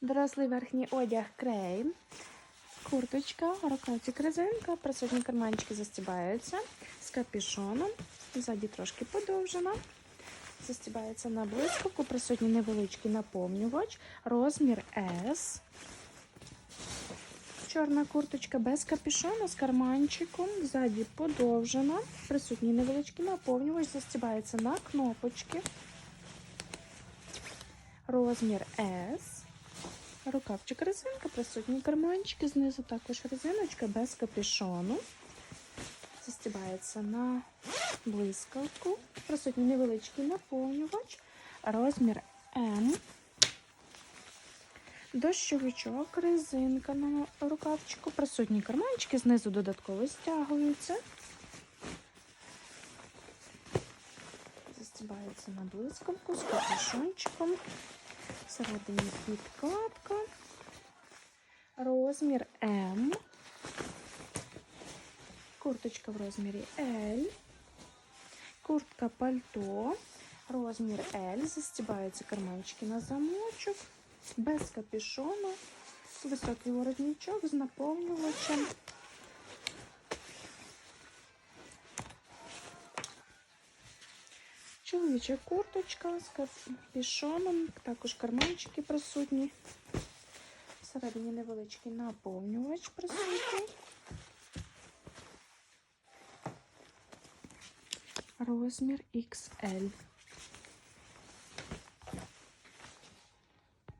Дорослий верхній одяг крейм. Курточка, рукавчик резинка, присутні карманчики застібаються з капюшоном. Ззаді трошки подовжена. Застібається на блискавку, присутній невеличкий наповнювач, розмір S. Чорна курточка без капюшона з карманчиком, ззаді подовжена, присутній невеличкий наповнювач, застібається на кнопочки. Розмір S. Рукавчик резинка, присутні карманчики, знизу також резиночка без капюшону. Застібається на блискавку. Присутній невеличкий наповнювач. Розмір М. Дощовичок, резинка на рукавчику. Присутні карманчики, знизу додатково стягуються. Застібається на блискавку з капюшончиком. Всередині підкладка. Розмір М. Курточка в розмірі L. Куртка пальто. Розмір L. Застібаються карманчики на замочок. Без капюшону. Високий воротничок з наповнювачем. Чоловіча курточка з капюшоном, також карманчики присутні. Всередині невеличкий наповнювач присутній. Розмір XL.